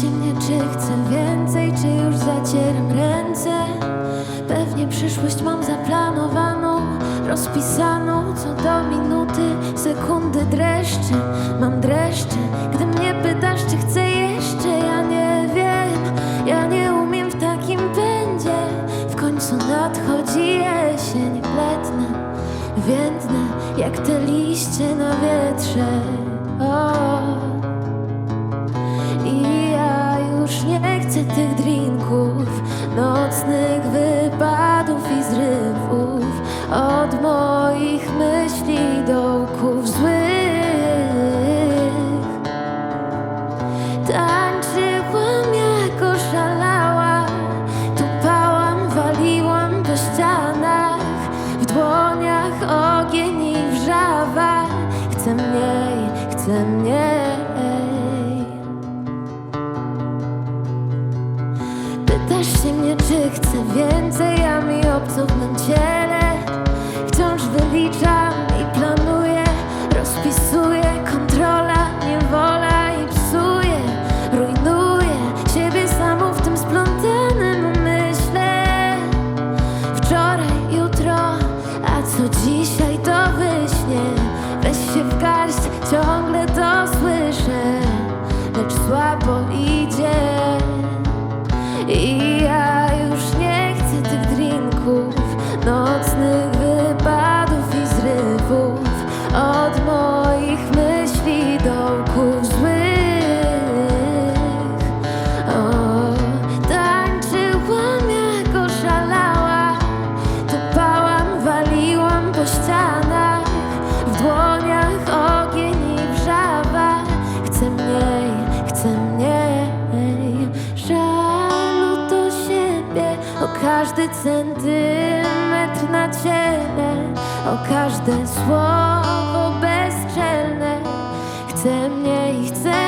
Się mnie, czy chcę więcej, czy już zacieram ręce. Pewnie przyszłość mam zaplanowaną, rozpisaną Co do minuty, sekundy dreszcze. Mam dreszcze, gdy mnie pytasz, czy chcę jeszcze Ja nie wiem, ja nie umiem w takim pędzie. W końcu nadchodzi jesień, letnia Więdnę, jak te liście na wietrze. O. o każdy centymetr na ciele, o każde słowo bezczelne. Chcę mniej, chcę mniej,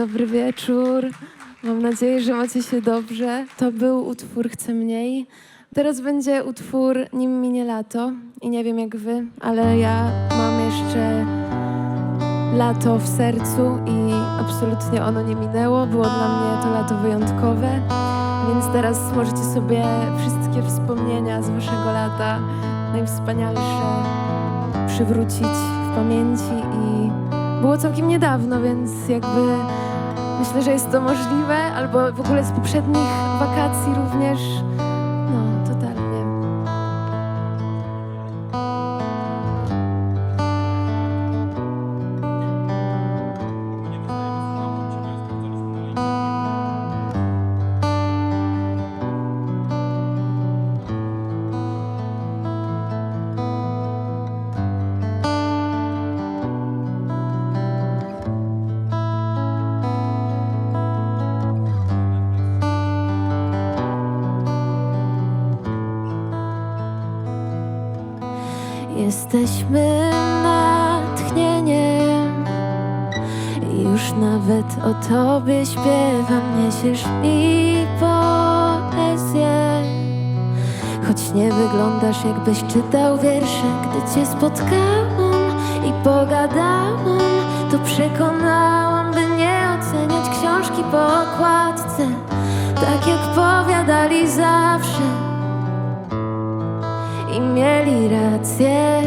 Dobry wieczór. Mam nadzieję, że macie się dobrze. To był utwór Chcę Mniej. Teraz będzie utwór Nim minie lato. I nie wiem jak wy, ale ja mam jeszcze lato w sercu i absolutnie ono nie minęło. Było dla mnie to lato wyjątkowe. Więc teraz możecie sobie wszystkie wspomnienia z waszego lata, najwspanialsze, przywrócić w pamięci i było całkiem niedawno, więc jakby myślę, że jest to możliwe, albo w ogóle z poprzednich wakacji również. Jesteśmy natchnieniem już nawet o tobie śpiewam, niesiesz mi poezję. Choć nie wyglądasz, jakbyś czytał wiersze, gdy cię spotkałam i pogadałam, to przekonałam, by nie oceniać książki po okładce, tak jak powiadali zawsze. Mieli rację,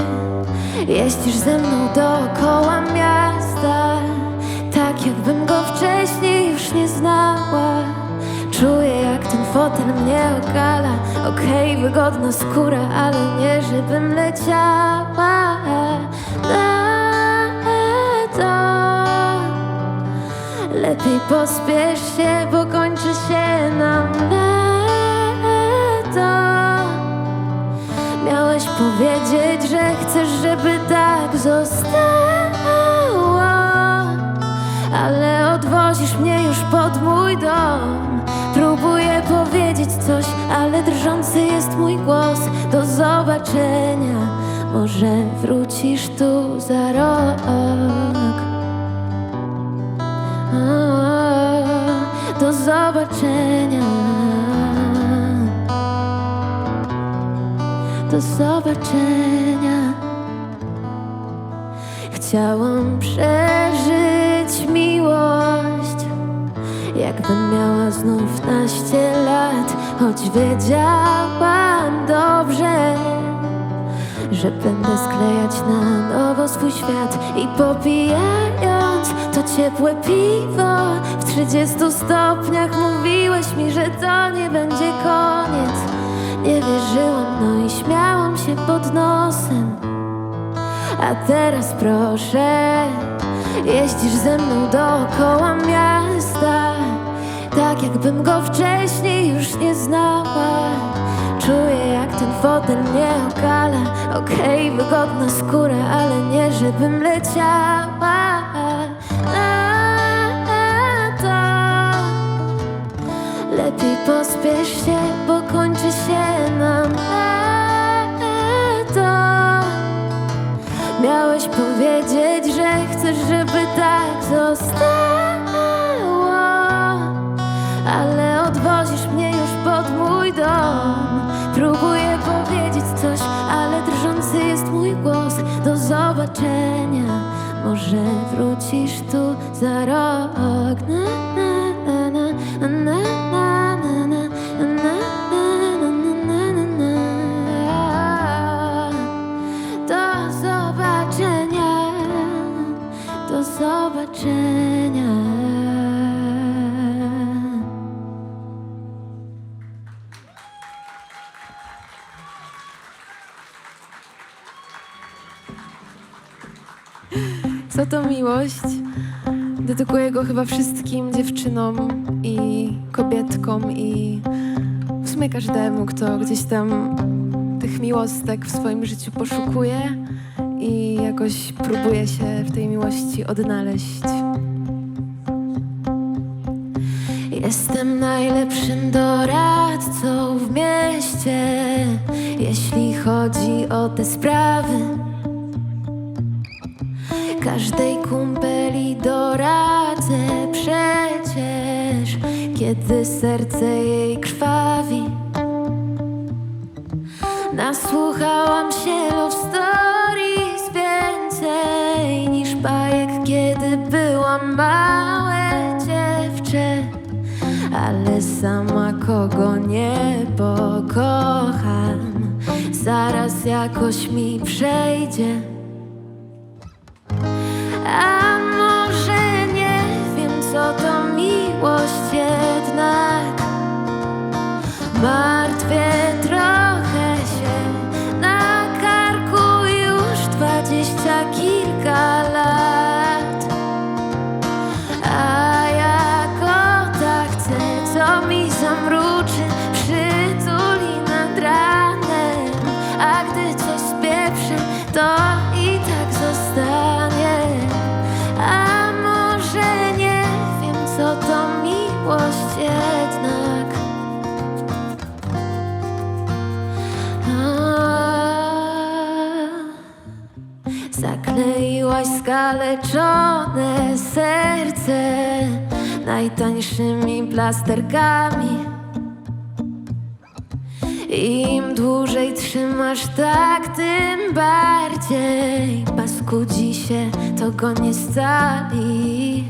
jeździsz ze mną dookoła miasta, tak jakbym go wcześniej już nie znała. Czuję jak ten fotel mnie okala. Okej, wygodna skóra, ale nie żebym leciała. Lepiej pospiesz się, bo kończy się nam Powiedzieć, że chcesz, żeby tak zostało. Ale odwozisz mnie już pod mój dom. Próbuję powiedzieć coś, ale drżący jest mój głos. Do zobaczenia, może wrócisz tu za rok. O, Do zobaczenia Do zobaczenia. Chciałam przeżyć miłość Jakbym miała znów naście lat Choć wiedziałam dobrze Że będę sklejać na nowo swój świat I popijając to ciepłe piwo W 30 stopniach mówiłeś mi, że to nie będzie koniec Nie wierzyłam, no i śmiałam się pod nosem. A teraz proszę, jeździsz ze mną dookoła miasta. Tak jakbym go wcześniej już nie znała. Czuję jak ten fotel mnie okala. Okej, wygodna skóra, ale nie żebym leciała Lepiej pospiesz się, bo kończy się nam lato. Miałeś powiedzieć, że chcesz, żeby tak zostało. Ale odwozisz mnie już pod mój dom. Próbuję powiedzieć coś, ale drżący jest mój głos. Do zobaczenia, może wrócisz tu za rok. Na, na, na, na, na, Dedykuję go chyba wszystkim dziewczynom i kobietkom i w sumie każdemu, kto gdzieś tam tych miłostek w swoim życiu poszukuje i jakoś próbuje się w tej miłości odnaleźć. Jestem najlepszym doradcą w mieście, jeśli chodzi o te sprawy. Każdej kumpeli doradzę przecież, kiedy serce jej krwawi. Nasłuchałam się love stories więcej niż bajek, kiedy byłam małe dziewczę. Ale sama kogo nie pokocham, zaraz jakoś mi przejdzie. Zakleiłaś skaleczone serce najtańszymi plasterkami. Im dłużej trzymasz tak, tym bardziej paskudzi się, to go nie scali.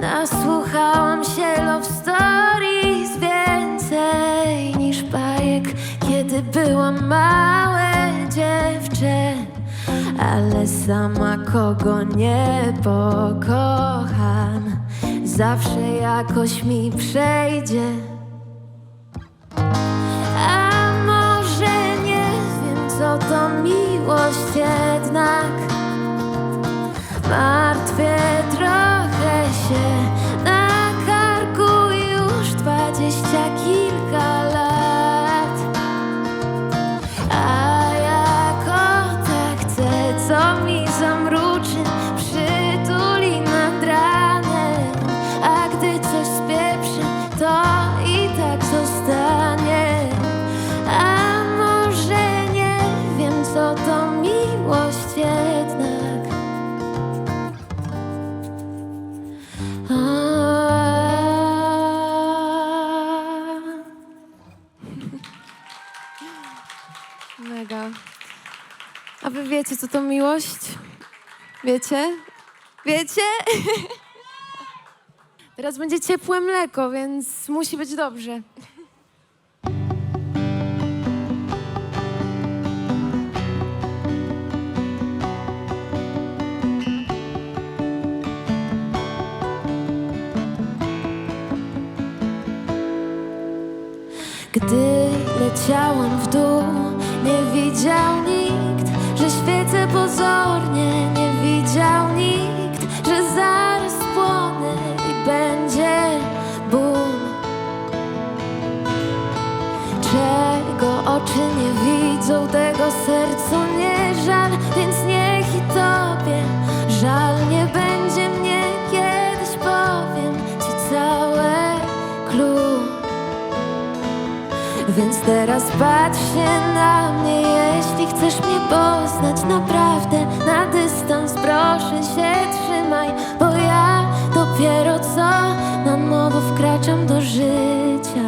Nasłuchałam się love stories więcej niż bajek, kiedy byłam małe dziewczę. Ale sama kogo nie pokocham, zawsze jakoś mi przejdzie. A może nie wiem, co to miłość jednak. Martwię trochę się Mega. A wy wiecie, co to miłość? Wiecie? Wiecie? Teraz będzie ciepłe mleko, więc musi być dobrze. Widział nikt, że świecę pozornie, nie widział nikt, że zaraz płonę i będzie ból. Czego oczy nie widzą, tego sercu teraz patrz się na mnie, jeśli chcesz mnie poznać naprawdę na dystans, proszę się trzymaj, bo ja dopiero co na nowo wkraczam do życia.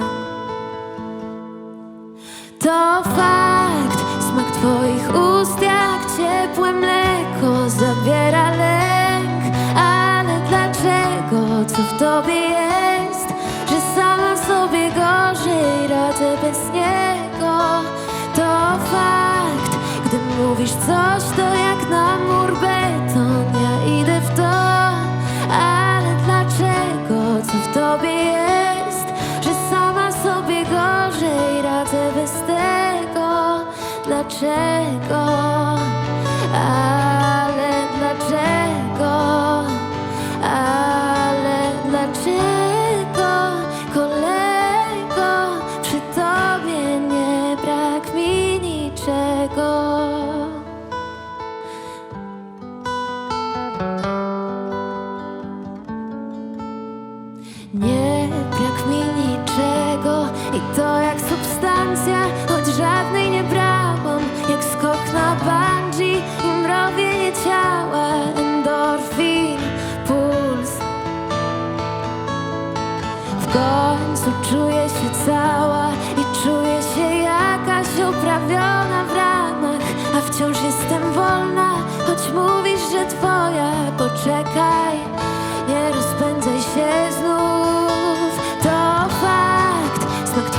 To fakt, smak twoich ust jak ciepłe mleko zabiera lęk, ale dlaczego, co w tobie jest, że sama sobie gorzej radzę mówisz coś, to jak na mur beton, ja idę w to, ale dlaczego, co w tobie jest, że sama sobie gorzej radzę bez tego? Dlaczego?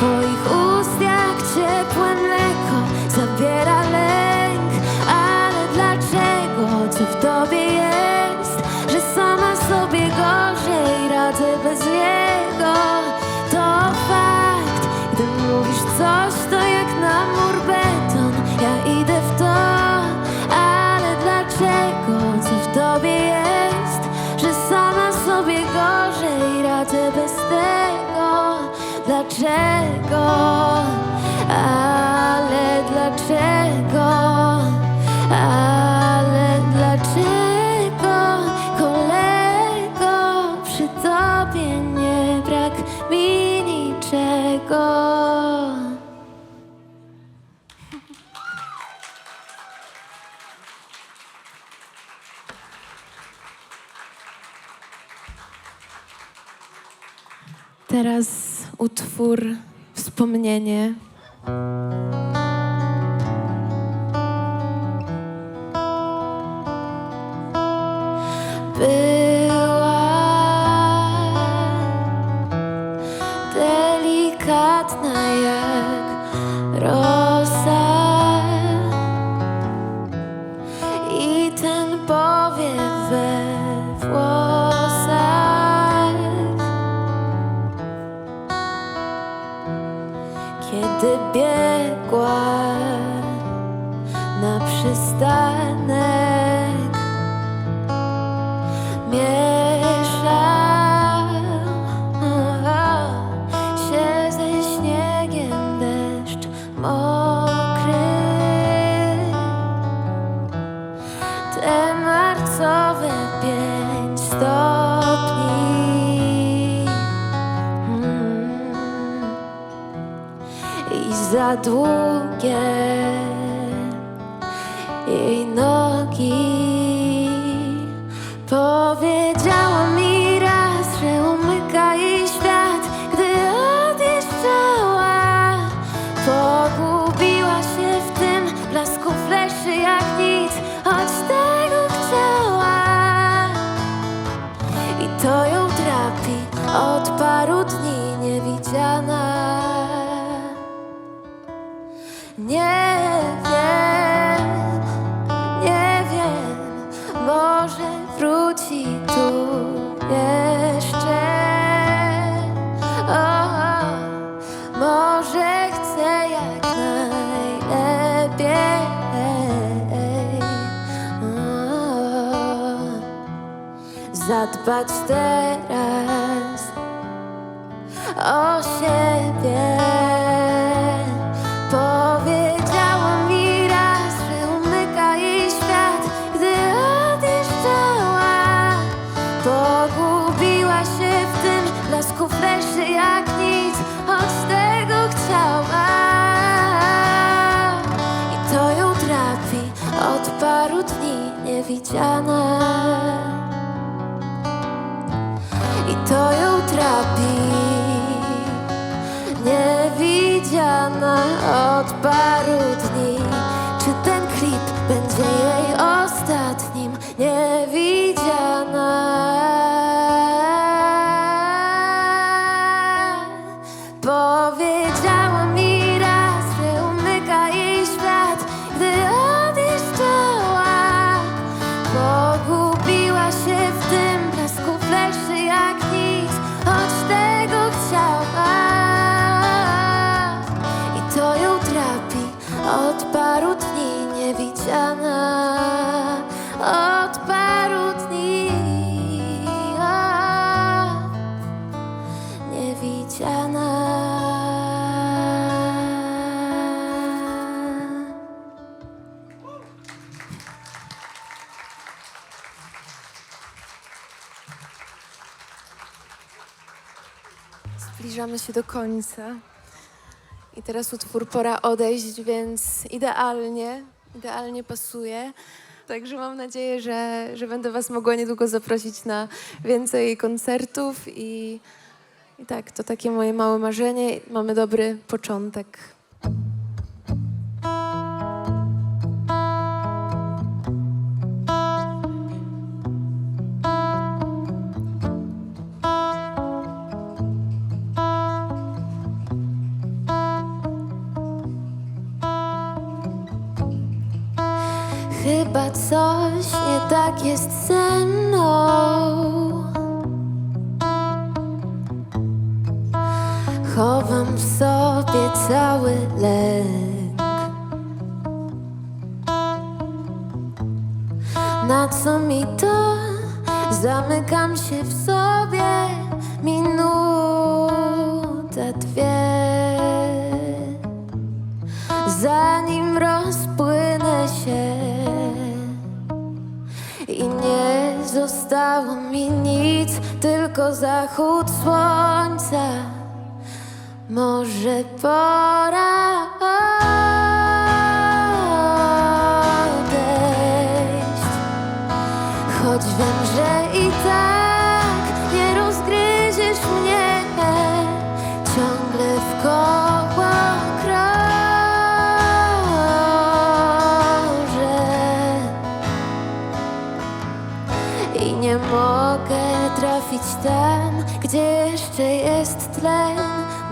Smak dlaczego, ale dlaczego, ale dlaczego, kolego, przy tobie nie brak mi niczego. Teraz utwór Wspomnienie. By zadbać teraz o siebie. od paru dni. zbliżamy się do końca. I teraz utwór Pora odejść, więc idealnie, idealnie pasuje. Także mam nadzieję, że, że będę Was mogła niedługo zaprosić na więcej koncertów i, i tak, to takie moje małe marzenie. Mamy dobry początek. tak jest ze mną. Chowam w sobie cały lek, na co mi to? Zamykam się w sobie. zostało mi nic, tylko zachód słońca. Może pora. Trafić tam, gdzie jeszcze jest tlen.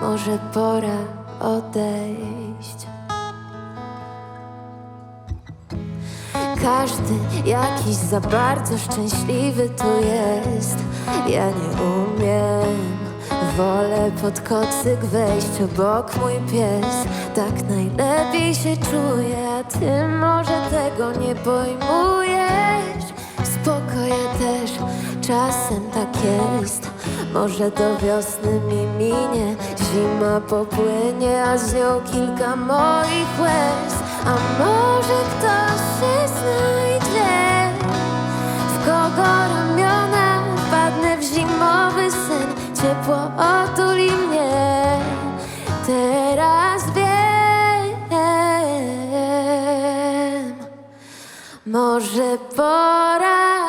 Może pora odejść. Każdy jakiś za bardzo szczęśliwy tu jest. Ja nie umiem. Wolę pod kocyk wejść obok mój pies. Tak najlepiej się czuję, a ty może tego nie pojmujesz. Spoko, ja też czasem tak jest. Może do wiosny mi minie, zima popłynie, a z nią kilka moich łez. A może ktoś się znajdzie, w kogo ramiona wpadnę w zimowy sen, ciepło otuli mnie. Teraz wiem, może pora